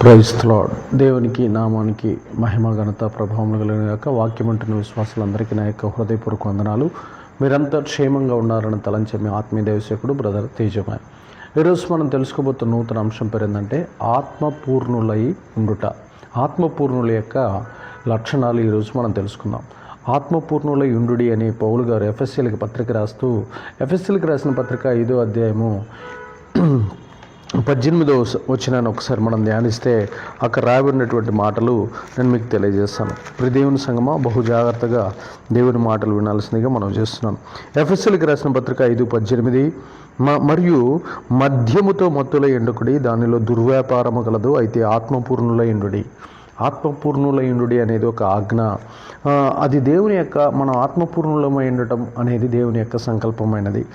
క్రైస్తలాడ్ దేవునికి నామానికి మహిమ ఘనత ప్రభావం కలిగిన యొక్క వాక్యం అంటున్న విశ్వాసులందరికీ నా యొక్క హృదయపూర్వక వందనాలు. మీరంతా క్షేమంగా ఉన్నారని తలంచే మీ ఆత్మీయ దేవసేకుడు బ్రదర్ తేజమాయ్ ఈరోజు మనం తెలుసుకోబోతున్న నూతన అంశం పేరు ఏంటంటే ఆత్మపూర్ణులై ఉండుట. ఆత్మపూర్ణుల యొక్క లక్షణాలు ఈరోజు మనం తెలుసుకుందాం. ఆత్మపూర్ణులై ఉండుడి అని పౌలు గారు ఎఫ్ఎస్సీలకి పత్రిక రాస్తూ ఎఫ్ఎస్ఎల్కి రాసిన పత్రిక ఐదో అధ్యాయము పద్దెనిమిదో వచ్చినాను ఒకసారి మనం ధ్యానిస్తే అక్కడ రాబడినటువంటి మాటలు నేను మీకు తెలియజేస్తాను. ఇప్పుడు దేవుని సంగమా బహు జాగ్రత్తగా దేవుని మాటలు వినాల్సిందిగా మనం చేస్తున్నాను ఎఫ్ఎస్ఎల్కి రాసిన పత్రిక ఐదు పద్దెనిమిది మ- మరియు మద్యముతో మత్తుల ఎండుకుడి దానిలో దుర్వ్యాపారము కలదు అయితే ఆత్మపూర్ణుల ఎండుడి. ఆత్మపూర్ణులైండు అనేది ఒక ఆజ్ఞ. అది దేవుని యొక్క మనం ఆత్మపూర్ణులమై ఉండటం అనేది దేవుని యొక్క సంకల్పమైనది.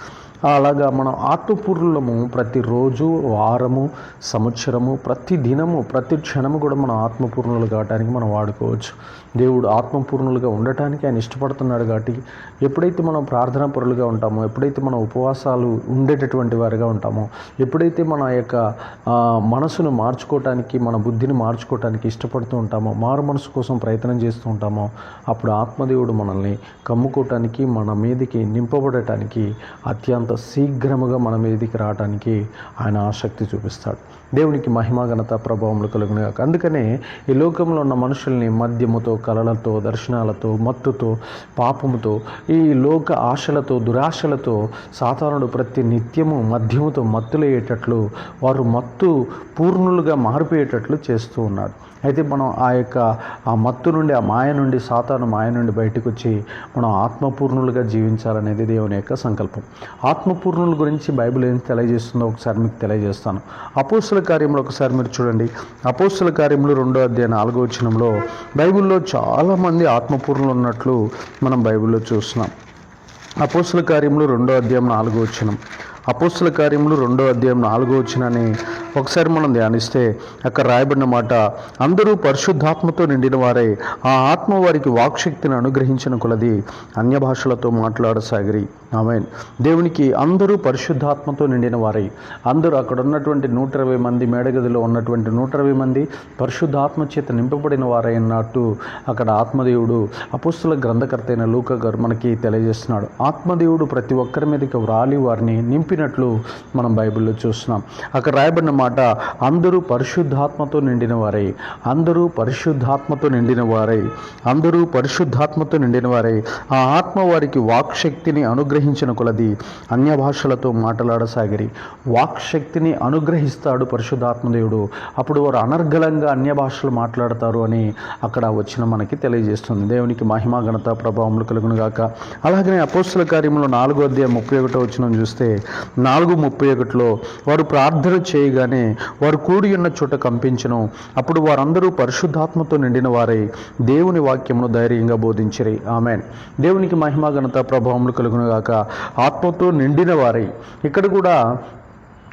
అలాగా మనం ఆత్మపూర్ణము ప్రతిరోజు వారము సంవత్సరము ప్రతి దినము ప్రతి క్షణము కూడా మనం ఆత్మపూర్ణులు కావడానికి మనం వాడుకోవచ్చు. దేవుడు ఆత్మపూర్ణులుగా ఉండటానికి ఆయన ఇష్టపడుతున్నాడు కాబట్టి ఎప్పుడైతే మనం ప్రార్థనా పరులుగా ఉంటామో ఎప్పుడైతే మనం ఉపవాసాలు ఉండేటటువంటి వారిగా ఉంటామో ఎప్పుడైతే మన యొక్క మనసును మార్చుకోవటానికి మన బుద్ధిని మార్చుకోవటానికి ఇష్టపడుతూ ఉంటామో మారు మనసు కోసం ప్రయత్నం చేస్తూ ఉంటామో అప్పుడు ఆత్మదేవుడు మనల్ని కమ్ముకోవటానికి మన మీదకి నింపబడటానికి అత్యంత శీఘ్రముగా మన మీదికి రావటానికి ఆయన ఆసక్తి చూపిస్తాడు. దేవునికి మహిమ ఘనత ప్రభావములు కలుగును అందుకనే ఈ లోకంలో ఉన్న మనుషుల్ని మద్యముతో కలలతో దర్శనాలతో మత్తుతో పాపముతో ఈ లోక ఆశలతో దురాశలతో సాధారణుడు ప్రతి నిత్యము మద్యముతో మత్తులయ్యేటట్లు వారు మత్తు పూర్ణులుగా మారిపోయేటట్లు చేస్తూ ఉన్నాడు. అయితే మనం ఆ యొక్క ఆ మత్తు నుండి ఆ మాయ నుండి సాతాను మాయ నుండి బయటకు వచ్చి మనం ఆత్మపూర్ణులుగా జీవించాలనేది దేవుని యొక్క సంకల్పం. ఆత్మపూర్ణుల గురించి బైబిల్ ఏం తెలియజేస్తుందో ఒకసారి మీకు తెలియజేస్తాను. అపోసుల కార్యములు ఒకసారి మీరు చూడండి. అపోస్తుల కార్యములు రెండో అధ్యాయ నాలుగో వచనంలో బైబిల్లో చాలామంది ఆత్మపూర్ణులు ఉన్నట్లు మనం బైబిల్లో చూస్తున్నాం. అపోస్తుల కార్యములు రెండో అధ్యాయం నాలుగో వచ్చినం అపోస్తుల కార్యములు రెండో అధ్యాయం నాలుగో వచ్చినని ఒకసారి మనం ధ్యానిస్తే అక్కడ రాయబడిన మాట అందరూ పరిశుద్ధాత్మతో నిండిన వారే ఆ ఆత్మ వారికి వాక్శక్తిని అనుగ్రహించిన కొలది. అన్య భాషలతో మాట్లాడసాగిరి. ఆమె దేవునికి అందరూ పరిశుద్ధాత్మతో నిండిన వారై. అందరూ అక్కడ ఉన్నటువంటి నూట ఇరవై మంది మేడగదిలో ఉన్నటువంటి నూట ఇరవై మంది పరిశుద్ధాత్మ చేత నింపబడిన వారై అన్నట్టు అక్కడ ఆత్మదేవుడు అపుస్తుల గ్రంథకర్త అయిన లూక గారు మనకి తెలియజేస్తున్నాడు. ఆత్మదేవుడు ప్రతి ఒక్కరి మీదకి వ్రాలి వారిని నింపినట్లు మనం బైబిల్లో చూస్తున్నాం. అక్కడ రాయబడిన మాట. అందరూ పరిశుద్ధాత్మతో నిండిన వారై. అందరూ పరిశుద్ధాత్మతో నిండిన వారై. అందరూ పరిశుద్ధాత్మతో నిండిన వారై. ఆ ఆత్మ వారికి వాక్శక్తిని అనుగ్రహించిన కొలది. అన్య భాషలతో మాట్లాడసాగిరి. వాక్శక్తిని అనుగ్రహిస్తాడు పరిశుద్ధాత్మదేవుడు అప్పుడు వారు అనర్గళంగా అన్య భాషలు మాట్లాడతారు అని అక్కడ వచ్చిన మనకి తెలియజేస్తుంది. దేవునికి మహిమా ఘనత ప్రభావములు కలుగును గాక. అలాగనే అపోస్తుల కార్యంలో నాలుగో అధ్యాయం ముప్పై ఒకటో వచ్చిన చూస్తే నాలుగు ముప్పై ఒకటిలో వారు ప్రార్థన చేయగానే వారు కూడి ఉన్న చోట కంపించను. అప్పుడు వారందరూ పరిశుద్ధాత్మతో నిండిన వారై దేవుని వాక్యమును ధైర్యంగా బోధించిరి. ఆమెన్. దేవునికి మహిమా ఘనత ప్రభావములు కలుగునుగాక ఆత్మతో నిండిన వారై. ఇక్కడ కూడా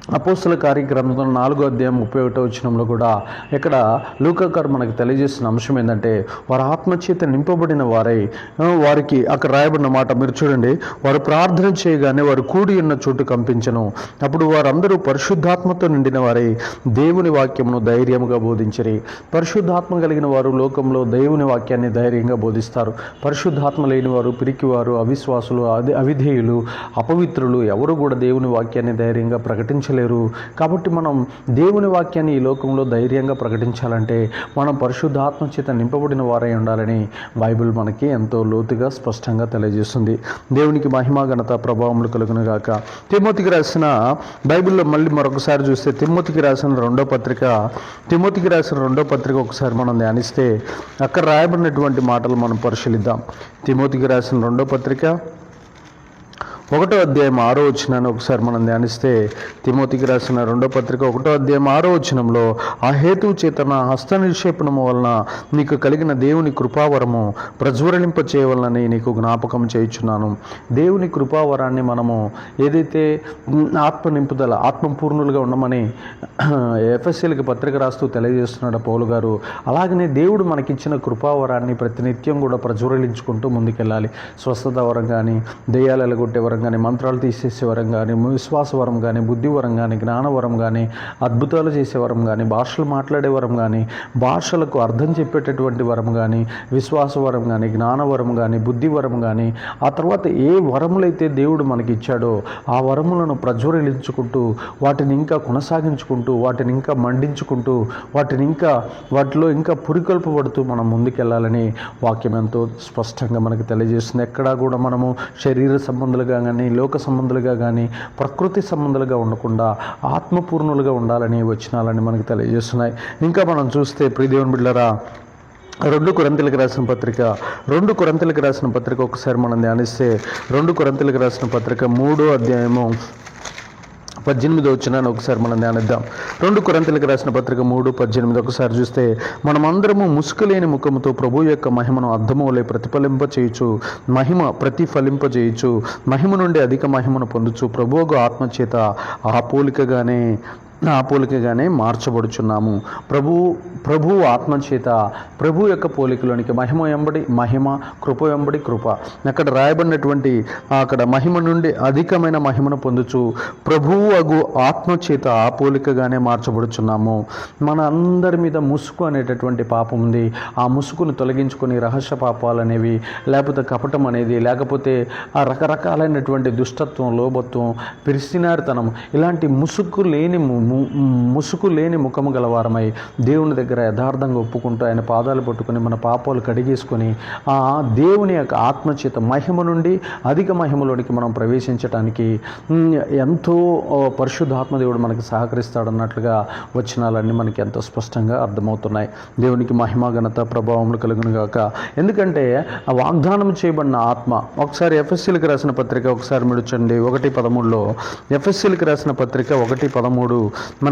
అపోస్తుల కార్యక్రమంలో నాలుగో అధ్యాయం ముప్పై ఒకటో వచ్చినంలో కూడా ఇక్కడ లూకాకారు మనకు తెలియజేసిన అంశం ఏంటంటే వారు ఆత్మచేత నింపబడిన వారై వారికి అక్కడ రాయబడిన మాట మీరు చూడండి. వారు ప్రార్థన చేయగానే వారు కూడి ఉన్న చోటు కంపించను. అప్పుడు వారందరూ పరిశుద్ధాత్మతో నిండిన వారై దేవుని వాక్యమును ధైర్యముగా బోధించరి. పరిశుద్ధాత్మ కలిగిన వారు లోకంలో దేవుని వాక్యాన్ని ధైర్యంగా బోధిస్తారు. పరిశుద్ధాత్మ లేని వారు పిరికివారు అవిశ్వాసులు అది అవిధేయులు అపవిత్రులు ఎవరు కూడా దేవుని వాక్యాన్ని ధైర్యంగా ప్రకటించారు. ప్రకటించలేరు. కాబట్టి మనం దేవుని వాక్యాన్ని ఈ లోకంలో ధైర్యంగా ప్రకటించాలంటే మనం పరిశుద్ధాత్మ చేత నింపబడిన వారై ఉండాలని బైబిల్ మనకి ఎంతో లోతుగా స్పష్టంగా తెలియజేస్తుంది. దేవునికి మహిమా ఘనత ప్రభావములు కలుగును గాక. తిమోతికి రాసిన బైబిల్లో మళ్ళీ మరొకసారి చూస్తే తిమ్మతికి రాసిన రెండో పత్రిక తిమోతికి రాసిన రెండో పత్రిక ఒకసారి మనం ధ్యానిస్తే అక్కడ రాయబడినటువంటి మాటలు మనం పరిశీలిద్దాం. తిమోతికి రాసిన రెండో పత్రిక ఒకటో అధ్యాయం ఆరో వచ్చినాన్ని ఒకసారి మనం ధ్యానిస్తే తిమోతికి రాసిన రెండో పత్రిక ఒకటో అధ్యాయం ఆరో వచ్చినంలో ఆ హేతువు చేతన హస్త నిక్షేపణము వలన నీకు కలిగిన దేవుని కృపావరము ప్రజ్వరలింప చేయవలనని నీకు జ్ఞాపకం చేయుచున్నాను. దేవుని కృపావరాన్ని మనము ఏదైతే ఆత్మ నింపుదల ఆత్మపూర్ణులుగా ఉండమని ఎఫ్ఎస్సీలకి పత్రిక రాస్తూ తెలియజేస్తున్నాడు పౌలు గారు. అలాగనే దేవుడు మనకిచ్చిన కృపావరాన్ని ప్రతినిత్యం కూడా ప్రజ్వరలించుకుంటూ ముందుకెళ్ళాలి. స్వస్థత వరం కానీ దెయ్యాలు ఎలగొట్టే వరం వరం కానీ మంత్రాలు తీసేసే వరం కానీ విశ్వాస వరం కానీ బుద్ధి వరం కానీ జ్ఞానవరం కానీ అద్భుతాలు చేసే వరం కానీ భాషలు మాట్లాడే వరం కానీ భాషలకు అర్థం చెప్పేటటువంటి వరం కానీ విశ్వాస వరం కానీ జ్ఞానవరం కానీ బుద్ధి వరం కానీ ఆ తర్వాత ఏ వరములైతే దేవుడు మనకి ఇచ్చాడో ఆ వరములను ప్రజ్వరించుకుంటూ వాటిని ఇంకా కొనసాగించుకుంటూ వాటిని ఇంకా మండించుకుంటూ వాటిని ఇంకా వాటిలో ఇంకా పురికొల్పబడుతూ మనం ముందుకెళ్ళాలని వాక్యం ఎంతో స్పష్టంగా మనకు తెలియజేస్తుంది ఎక్కడా కూడా మనము శరీర సంబంధులుగా కానీ లోక సంబంధులుగా కానీ ప్రకృతి సంబంధులుగా ఉండకుండా ఆత్మపూర్ణులుగా ఉండాలని వచ్చినాలని మనకు తెలియజేస్తున్నాయి. ఇంకా మనం చూస్తే ప్రియదేవుని బిడ్డరా రెండు కొరంతలకు రాసిన పత్రిక రెండు కొరంతలకు రాసిన పత్రిక ఒకసారి మనం ధ్యానిస్తే రెండు కొరంతలకు రాసిన పత్రిక మూడో అధ్యాయము పద్దెనిమిది వచ్చిన ఒకసారి మనం ధ్యానిద్దాం. రెండు కొరంతలకు రాసిన పత్రిక మూడు పద్దెనిమిది ఒకసారి చూస్తే మనమందరము ముసుగులేని ముఖముతో ప్రభు యొక్క మహిమను అర్థమవులే ప్రతిఫలింప చేయొచ్చు మహిమ ప్రతిఫలింప చేయొచ్చు మహిమ నుండి అధిక మహిమను పొందుచు ప్రభువుకు ఆత్మచేత ఆ పోలికగానే పోలికగానే మార్చబడుచున్నాము. ప్రభు ప్రభు ఆత్మచేత ప్రభు యొక్క పోలికలోనికి మహిమ ఎంబడి మహిమ కృప ఎంబడి కృప. అక్కడ రాయబడినటువంటి అక్కడ మహిమ నుండి అధికమైన మహిమను పొందుచు ప్రభువు అగు ఆత్మచేత ఆ పోలికగానే మార్చబడుచున్నాము. మన అందరి మీద ముసుగు అనేటటువంటి పాపం ఉంది. ఆ ముసుగును తొలగించుకొని రహస్య పాపాలు అనేవి లేకపోతే కపటం అనేది లేకపోతే ఆ రకరకాలైనటువంటి దుష్టత్వం లోభత్వం పిరిసినారితనం ఇలాంటి ముసుగు లేని ముసుగు లేని ముఖము గలవారమై దేవుని దగ్గర యథార్థంగా ఒప్పుకుంటూ ఆయన పాదాలు పట్టుకొని మన పాపాలు కడిగేసుకొని ఆ దేవుని యొక్క ఆత్మచేత మహిమ నుండి అధిక మహిమలోనికి మనం ప్రవేశించడానికి ఎంతో పరిశుద్ధాత్మ దేవుడు మనకి సహకరిస్తాడన్నట్లుగా వచనాలన్నీ మనకి ఎంతో స్పష్టంగా అర్థమవుతున్నాయి. దేవునికి మహిమ ఘనత ప్రభావములు కలుగునుగాక ఎందుకంటే ఆ వాగ్దానం చేయబడిన ఆత్మ ఒకసారి ఎఫ్ఎస్సీలకు రాసిన పత్రిక ఒకసారి మిడుచండి ఒకటి పదమూడులో ఎఫ్ఎస్సీలకు రాసిన పత్రిక ఒకటి పదమూడు మనకి